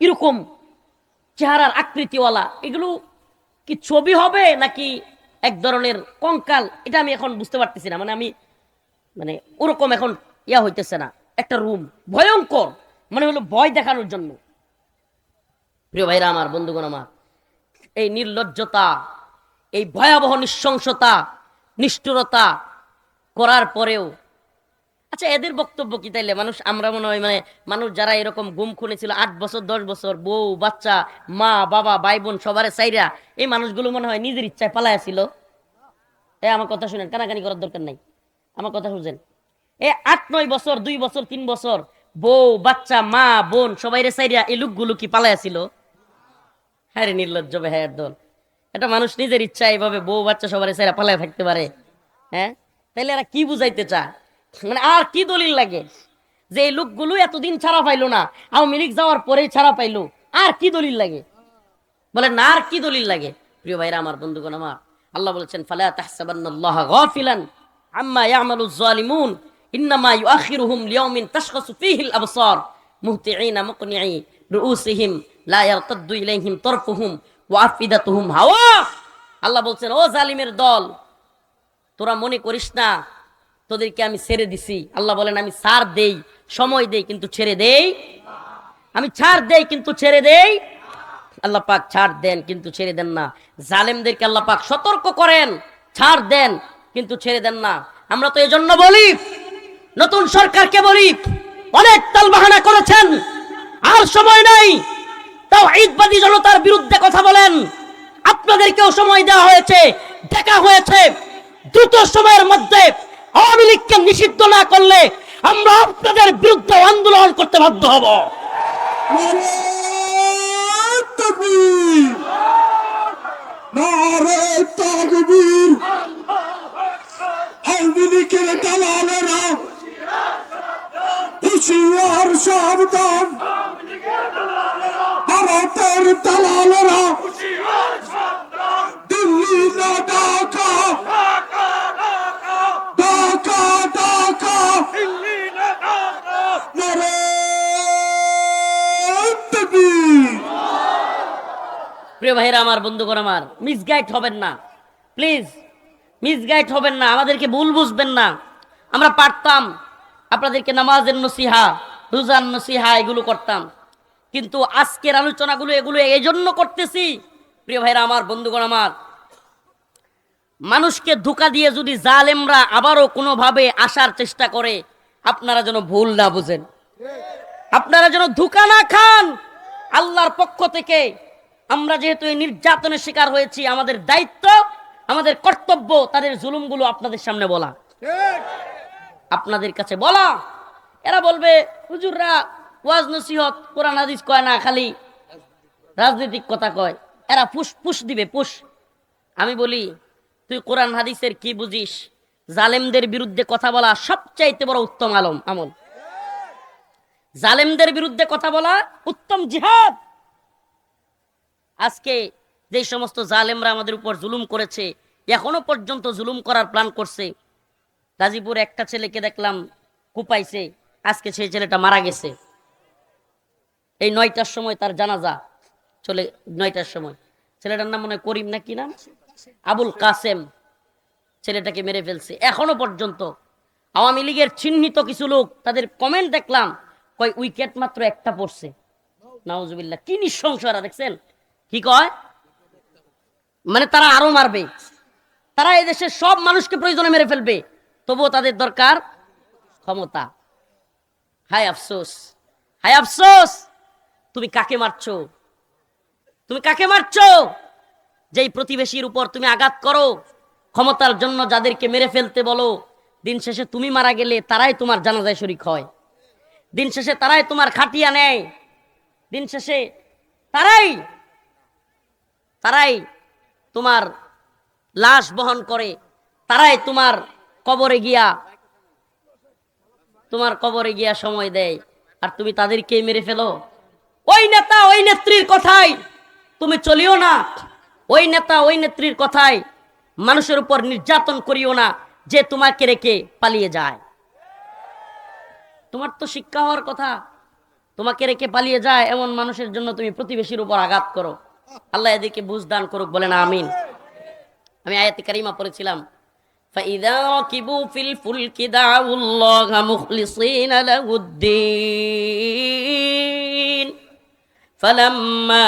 এরকম চেহারার আকৃতিওয়ালা। এগুলো কি ছবি হবে নাকি এক ধরনের কঙ্কাল? এটা আমি এখন বুঝতে পারতেছি না। মানে আমি মানে ওরকম এখন ইয়া হইতেছে না। একটা রুম। ভয়ঙ্কর! মানে হলো ভয় দেখানোর জন্য। প্রিয় ভাইরা আমার, বন্ধুগণ আমার, এই নির্লজ্জতা, এই ভয়াবহ নৃশংসতা, নিষ্ঠুরতা করার পরেও আচ্ছা এদের বক্তব্য কি তাইলে? মানুষ, আমরা মনে হয় মানে মানুষ যারা এরকম গুম খুনে ছিল আট বছর, দশ বছর, বউ, বাচ্চা, মা, বাবা ভাই বোন সবারে চাইরা এই মানুষগুলো মনে হয় নিজের ইচ্ছায় পালায়া ছিল এ, আমার কথা শুনেন, কানাকানি করার দরকার নাই। আমার কথা শুনছেন এ, আট, নয় বছর, দুই বছর, তিন বছর, বউ, বাচ্চা, মা, বোন সবাই রে চাইরা এই লোকগুলো কি পালায়া ছিল হ্যাঁ রে, নির্লজ্জ বেহায়ের দল। এটা মানুষ নিজের ইচ্ছা এইভাবে বউ, বাচ্চা সবার সেরা পালায় থাকতে পারে। হ্যাঁ? তাইলে এরা কি বুঝাইতে চায়? মানে আর কি দলিল লাগে? যে এই লোকগুলো এতদিন ছাড়া পাইলো না, আওয়ামী লীগ যাওয়ার পরেই ছাড়া পাইলো, আর কি দলিল লাগে? বলে না আর কি দলিল লাগে? প্রিয় ভাইরা, আমার বন্ধুগণ আমার, আল্লাহ বলেছেন, ফালা তাহসাবান্নাল্লাহ গাফিলান আম্মা ইয়ামালু যালিমুন ইন্নামা ইউআখিরুহুম লিয়াউমিন তাশখাসু ফীহিল আবসার, মুহতিঈনা মুকনিঈ রুউসিহিম, লা ইয়ারতাদ্দু ইলাইহিম তরফুহুম ওয়া আফিদাতুহুম হাওয়া। আল্লাহ বলছেন, ও জালিমের দল, তোরা মনে করিস না তোদেরকে আমি ছেড়ে দিছি। আল্লাহ বলেন, আমি ছাড় দেই, সময় দেই, কিন্তু ছেড়ে দেই আমি ছাড় দেই, কিন্তু ছেড়ে দেই আল্লাহ পাক ছাড় দেন, কিন্তু ছেড়ে দেন না। জালেমদেরকে আল্লাহ পাক সতর্ক করেন, ছাড় দেন, কিন্তু ছেড়ে দেন না। আমরা তো এজন্য বলি, নতুন সরকারকে বলি, অনেক তালবাহানা করেছেন, আর সময় নাই। তাও ঈদবাদী জনতার বিরুদ্ধে কথা বলেন, আপনাদেরকেও সময় দেওয়া হয়েছে, দেখা হয়েছে। দ্রুত সময়ের মধ্যে আওয়ামী লীগকে নিষিদ্ধ না করলে আমরা আপনাদের বিরুদ্ধে আন্দোলন করতে বাধ্য হব নারে তকবীর প্রিয় ভাইরা আমার, বন্ধুগণ আমার মিসগাইড হবেন না। প্লিজ মিসগাইড হবেন না। আমাদেরকে ভুল বুঝবেন না। আমরা পারতাম আপনাদেরকে নামাজের নসিহা, রোজার নসিহা এগুলো করতাম। কিন্তু আজকের আলোচনাগুলো এগুলো এই জন্য করতেছি, প্রিয় ভাইরা আমার, বন্ধুগণ আমার। মানুষকে ধোকা দিয়ে যদি জালেমরা আবারও কোনোভাবে আসার চেষ্টা করে, আপনারা যেন ভুল না বুঝেন। আপনারা যেন ধোকা না খান। আল্লাহর পক্ষ থেকে আমরা যেহেতু এই নির্যাতনের শিকার হয়েছি আমাদের দায়িত্ব আমাদের কর্তব্য তাদের জুলুমগুলো আপনাদের সামনে বলা। আপনাদের কাছে বলা। এরা বলবে হুজুররা ওয়াজ নসিহত কোরআন হাদিস কয় না খালি রাজনৈতিক কথা কয়। এরা পুষ পুষ দিবে পুষ আমি বলি তুই কোরআন হাদিসের কি বুঝিস? জালেমদের বিরুদ্ধে কথা বলা সবচাইতে বড় উত্তম আলম আমল। জালেমদের বিরুদ্ধে কথা বলা উত্তম জিহাদ। আজকে যে সমস্ত জালেমরা আমাদের উপর জুলুম করেছে, এখনও পর্যন্ত জুলুম করার প্ল্যান করছে। গাজীপুর একটা ছেলেকে দেখলাম কুপাইছে, আজকে সেই ছেলেটা মারা গেছে। এই নয়টার সময় তার জানাজা চলে, নয়টার সময়। ছেলেটার নাম মনে হয় করিম না কি নাম? আবুল কাসেম ছেলেটাকে মেরে ফেলছে। এখনও পর্যন্ত আওয়ামী লীগের চিহ্নিত কিছু লোক তাদের কমেন্ট দেখলাম কয় উইকেট মাত্র একটা পড়ছে। নাউজুবিল্লাহ, কি নৃশংসরা দেখছেন? কি কয়? মানে তারা আরও মারবে। তারা এই দেশের সব মানুষকে প্রয়োজনে মেরে ফেলবে। তবুও তাদের দরকার ক্ষমতা। হায় আফসোস হায় আফসোস, তুমি কাকে মারছো? তুমি কাকে মারছো? যেই প্রতিবেশীর উপর তুমি আঘাত করো, ক্ষমতার জন্য যাদেরকে মেরে ফেলতে বলো, দিন শেষে তুমি মারা গেলে তারাই তোমার জানাজায় শরিক হয়। দিন শেষে তারাই তোমার খাটিয়া নেয়। দিন শেষে তারাই তারাই তোমার লাশ বহন করে। তারাই তোমার কবরে গিয়া, তোমার কবরে গিয়া সময় দেয়। আর তুমি তাদেরকে মেরে ফেলো। ওই নেতা, ওই নেত্রীর কথাই তুমি চলিও না। ওই নেতা, ওই নেত্রীর কথাই মানুষের উপর নির্যাতন করিও না, যে তোমাকে রেখে পালিয়ে যায়। তোমার তো শিক্ষা হওয়ার কথা তোমাকে রেখে পালিয়ে যায় এমন মানুষের জন্য তুমি প্রতিবেশীর উপর আঘাত করো আল্লাহ এদিকে বুঝ দান করুক বলেন আমিন আমি আয়াতি কারিমা পড়েছিলাম فإذا ركبوا في الفلك دعوا الله مخلصين له الدين فلما